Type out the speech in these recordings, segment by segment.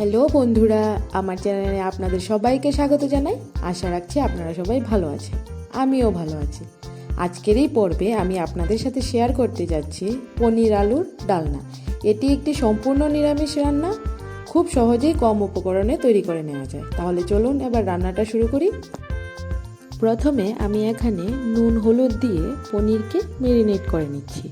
Hello বন্ধুরা, আমার চ্যানেলে আপনাদের সবাইকে স্বাগত জানাই। আশা রাখছি আপনারা সবাই ভালো আছেন। আমিও ভালো আছি। আজকের এই পর্বে আমি আপনাদের সাথে শেয়ার করতে যাচ্ছি পনির আলুর ডালনা। এটি একটি সম্পূর্ণ নিরামিষ রান্না। খুব সহজেই কম উপকরণে তৈরি করে নেওয়া যায়। তাহলে চলুন এবার রান্নাটা শুরু করি। প্রথমে আমি এখানে নুন, হলুদ দিয়ে পনিরকে মেরিনেট করে নিচ্ছি।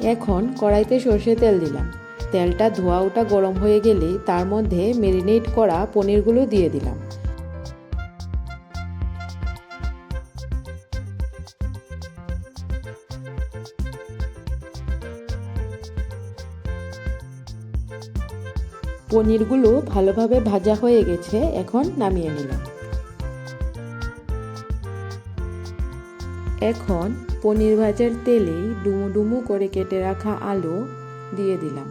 এখন কড়াইতে সর্ষে তেল দিলাম। তেলটা ধোয়া ওটা গরম হয়ে গেলেই তার মধ্যে মেরিনেট করা পনিরগুলো দিয়ে দিলাম। পনিরগুলো ভালোভাবে ভাজা হয়ে গেছে, এখন নামিয়ে নিলাম। এখন পনির ভাজার তেলেই ডুমু ডুমু করে কেটে রাখা আলু দিয়ে দিলাম।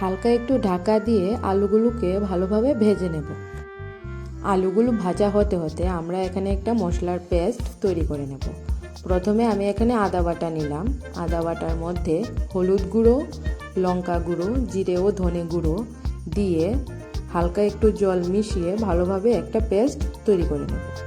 হালকা একটু ঢাকা দিয়ে আলুগুলোকে ভালোভাবে ভেজে নেব। আলুগুলো ভাজা হতে হতে আমরা এখানে একটা মশলার পেস্ট তৈরি করে নেব। প্রথমে আমি এখানে আদা বাটা নিলাম। আদা বাটার মধ্যে হলুদ গুঁড়ো, লঙ্কা গুঁড়ো, জিরে ও ধনে গুঁড়ো দিয়ে হালকা একটু জল মিশিয়ে ভালোভাবে একটা পেস্ট তৈরি করে নেব।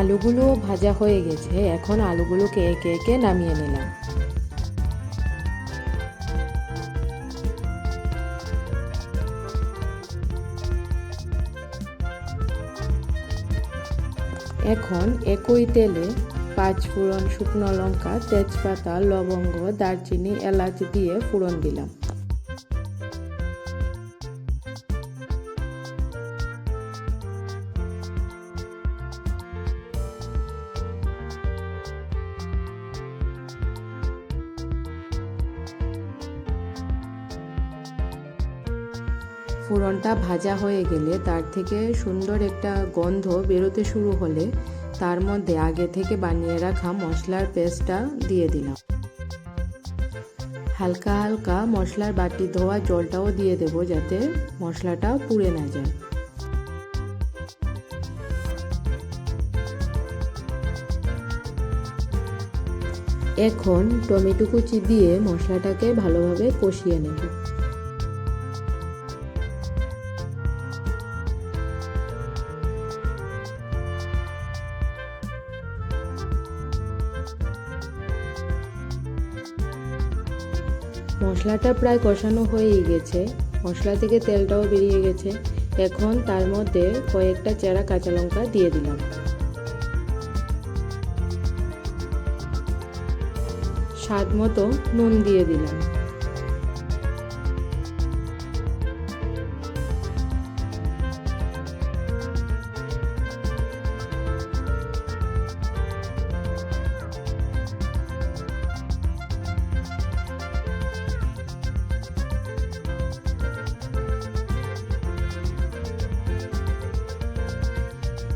আলুগুলো ভাজা হয়ে গেছে। এখন আলুগুলোকে একে একে নামিয়ে নিলাম। এখন একই তেলে পাঁচ ফোড়ন শুকনো লঙ্কা, তেজপাতা, লবঙ্গ, দারচিনি, এলাচ দিয়ে ফোড়ন দিলাম। ফোড়নটা ভাজা হয়ে গেলে তার থেকে সুন্দর একটা গন্ধ বেরোতে শুরু হলে তার মধ্যে আগে থেকে বানিয়ে রাখা মশলার পেস্টটা দিয়ে দিলাম। হালকা হালকা মশলার বাটি ধোয়া জলটাও দিয়ে দেবো যাতে মশলাটা পুড়ে না যায়। এখন টমেটো কুচি দিয়ে মশলাটাকে ভালোভাবে কষিয়ে নেব। মশলাটা প্রায় কষানো হয়েই গেছে। মশলা থেকে তেলটাও বেরিয়ে গেছে। এখন তার মধ্যে কয়েকটা চেরা কাঁচা লঙ্কা দিয়ে দিলাম। স্বাদ মতো নুন দিয়ে দিলাম।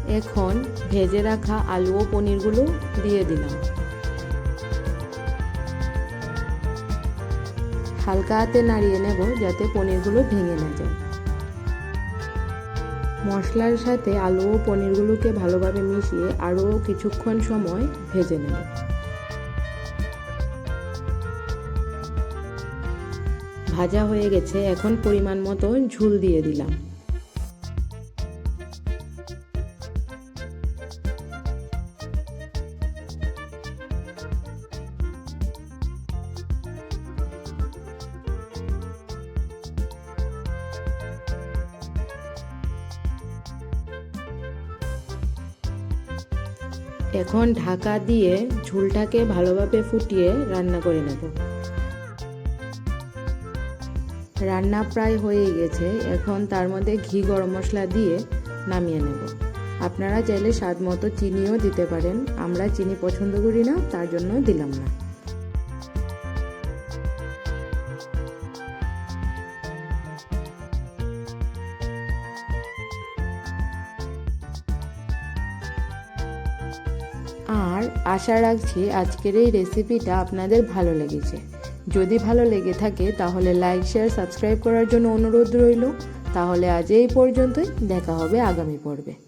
এখন ভেজে রাখা আলু ও পনিরগুলো দিয়ে দিলাম। হালকা হাতে নাড়িয়ে নেব যাতে পনিরগুলো ভেঙে না যায়। মশলার সাথে আলু ও পনিরগুলোকে ভালোভাবে মিশিয়ে আরও কিছুক্ষণ সময় ভেজে নেব। ভাজা হয়ে গেছে, এখন পরিমাণ মতো ঝুল দিয়ে দিলাম। এখন ঢাকা দিয়ে ঝোলটাকে ভালোভাবে ফুটিয়ে রান্না করে নেব। রান্না প্রায় হয়ে গেছে, এখন তার মধ্যে ঘি গরম মশলা দিয়ে নামিয়ে নেব। আপনারা চাইলে স্বাদ মতো চিনিও দিতে পারেন, আমরা চিনি পছন্দ করি না, তার জন্য দিলাম না। আর আশা রাখছি আজকের এই রেসিপিটা আপনাদের ভালো লেগেছে। যদি ভালো লেগে থাকে, তাহলে লাইক শেয়ার সাবস্ক্রাইব করার জন্য অনুরোধ রইল। তাহলে আজ এই পর্যন্তই, দেখা হবে আগামী পর্বে।